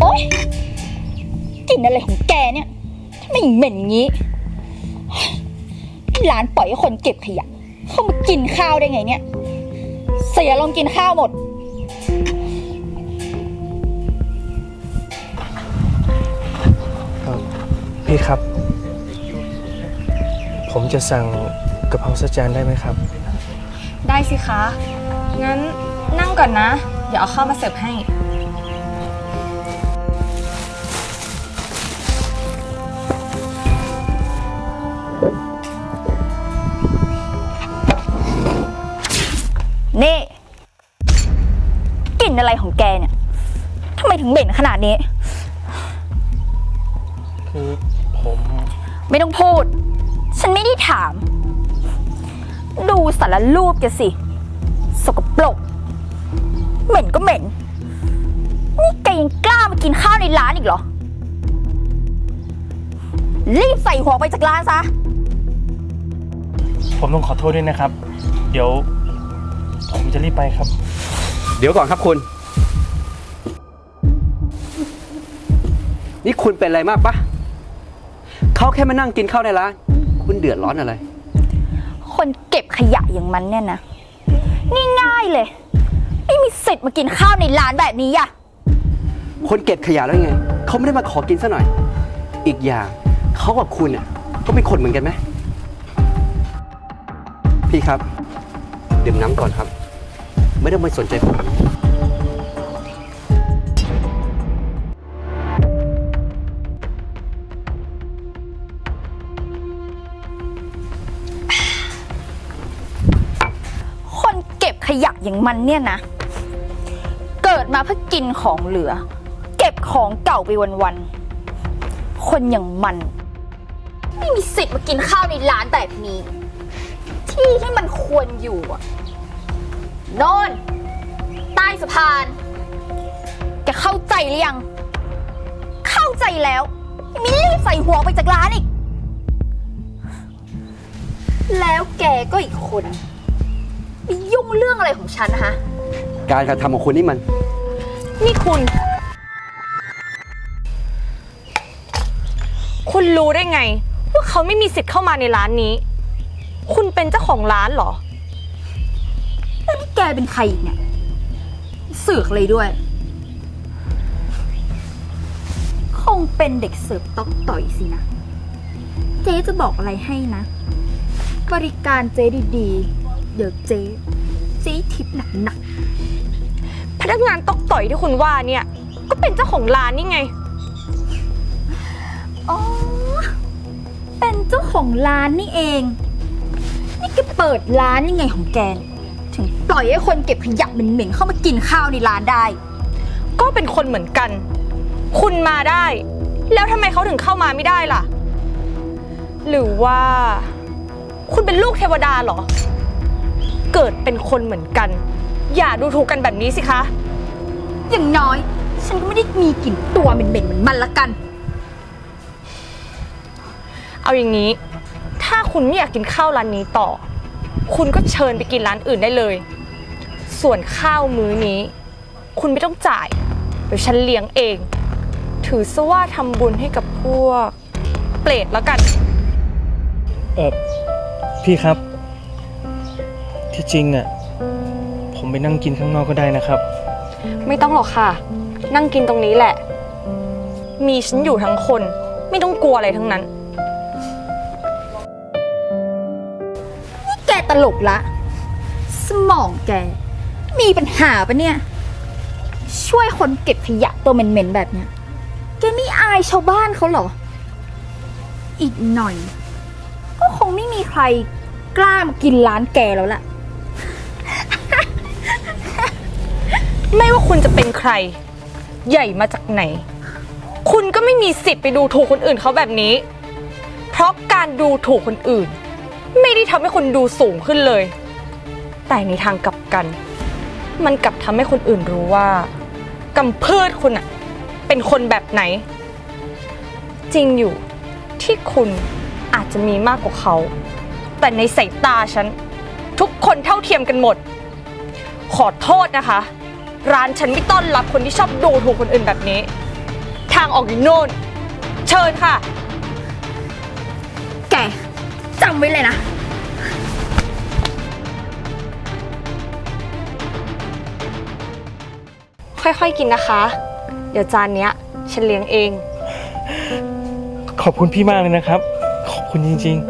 โอ๊ยกลิ่นอะไรของแกเนี่ยทำไมเหม็นงี้ร้านปล่อยให้คนเก็บขยะเข้ามากินข้าวได้ไงเนี่ย เสียลมณ์กินข้าวหมดพี่ครับ ผมจะสั่งกะเพราสักจานได้ไหมครับ ได้สิคะ งั้นนั่งก่อนนะ เดี๋ยวเอาข้าวมาเสิร์ฟให้ นี่กลิ่นอะไรของแกเนี่ยทำไมถึงเหม็นขนาดนี้ คือผมไม่ต้องพูด ฉันไม่ได้ถาม ดูสารรูปแกสิ สกปรกเหม็นก็เหม็น นี่แกยังกล้ามากินข้าวในร้านอีกเหรอ รีบใส่หัวไปจากร้านซะ ผมต้องขอโทษด้วยนะครับ เดี๋ยว ผมจะรีบไปครับ เดี๋ยวก่อนครับคุณ นี่คุณเป็นอะไรมากปะเขาแค่มานั่งกินข้าวในร้านคุณเดือดร้อนอะไร คนเก็บขยะอย่างมันเนี่ยนะง่ายๆเลย ไม่มีสิทธิ์มากินข้าวในร้านแบบนี้อะคนเก็บขยะแล้วไงเขาไม่ได้มาขอกินซะหน่อย อีกอย่างเขากับคุณอะก็เป็นคนเหมือนกันไหมพี่ครับ ดื่มน้ำก่อนครับ ไม่ต้องไปสนใจผมคนเก็บขยะอย่างมันเนี่ยนะ เกิดมาเพื่อกินของเหลือ เก็บของเก่าไปวันๆคนอย่างมัน ไม่มีสิทธิ์มากินข้าวในร้านแบบนี้ ที่ที่มันควรอยู่อะโน่น ใต้สะพาน แกเข้าใจหรือยัง เข้าใจแล้วยังไม่รีบใส่หัวไปจากร้านอีก แล้วแกก็อีกคนไปยุ่งเรื่องอะไรของฉันนะคะการกระทำของคุณนี่มัน นี่คุณ คุณรู้ได้ไง ว่าเขาไม่มีสิทธิ์เข้ามาในร้านนี้ คุณเป็นเจ้าของร้านเหรอ แล้วนี่แกเป็นใครอีกเนี่ยเสือกเลยด้วย คงเป็นเด็กเสิร์ฟต๊อกต่อยสินะ เจ๊จะบอกอะไรให้นะ บริการเจ๊ดีๆ เดี๋ยวเจ๊เจ๊ทิปหนักพนักงานตอกต่อยที่คุณว่าเนี่ย ก็เป็นเจ้าของร้านนี่ไง ๆ อ๋อ เป็นเจ้าของร้านนี่เอง นี่แกเปิดร้านยังไงของแกเนี่ยถึงปล่อยให้คนเก็บขยะเหม็นๆเข้ามากินข้าวในร้านได้ ก็เป็นคนเหมือนกัน คุณมาได้ แล้วทำไมเขาถึงเข้ามาไม่ได้ล่ะ หรือว่า คุณเป็นลูกเทวดาเหรอ เกิดเป็นคนเหมือนกัน อย่าดูถูกกันแบบนี้สิคะ อย่างน้อย ฉันก็ไม่ได้มีกลิ่นตัวเหม็นๆเหมือนมันละกัน เอาอย่างนี้ถ้า คุณไม่อยากกินข้าวร้านนี้ต่อ คุณก็เชิญไปกินร้านอื่นได้เลย ส่วนข้าวมื้อนี้ คุณไม่ต้องจ่ายเดี๋ยวฉันเลี้ยงเอง ถือซะว่าทำบุญให้กับพวกเปรตแล้วกัน เออพี่ครับ ที่จริงอะ ผมไปนั่งกินข้างนอกก็ได้นะครับ ไม่ต้องหรอกค่ะ นั่งกินตรงนี้แหละ มีฉันอยู่ทั้งคน ไม่ต้องกลัวอะไรทั้งนั้น ตลกละ สมองแก มีปัญหาปะเนี่ย ช่วยคนเก็บขยะตัวเหม็นๆแบบเนี้ย แกไม่อายชาวบ้านเขาเหรอ อีกหน่อย ก็คงไม่มีใครกล้ามากินร้านแกแล้วล่ะ ไม่ว่าคุณจะเป็นใคร ใหญ่มาจากไหน คุณก็ไม่มีสิทธิ์ไปดูถูกคนอื่นเขาแบบนี้ เพราะการดูถูกคนอื่น ไม่ได้ทำให้คนดูสูงขึ้นเลย แต่ในทางกลับกัน มันกลับทำให้คนอื่นรู้ว่ากำพืชคุณอะเป็นคนแบบไหน จริงอยู่ที่คุณอาจจะมีมากกว่าเขา แต่ในสายตาฉัน ทุกคนเท่าเทียมกันหมด ขอโทษนะคะ ร้านฉันไม่ต้อนรับคนที่ชอบดูถูกคนอื่นแบบนี้ ทางออกอยู่โน่น เชิญค่ะ แก จำไว้เลยนะ ค่อยๆกินนะคะ เดี๋ยวจานเนี้ยฉันเลี้ยงเอง ขอบคุณพี่มากเลยนะครับ ขอบคุณจริงๆ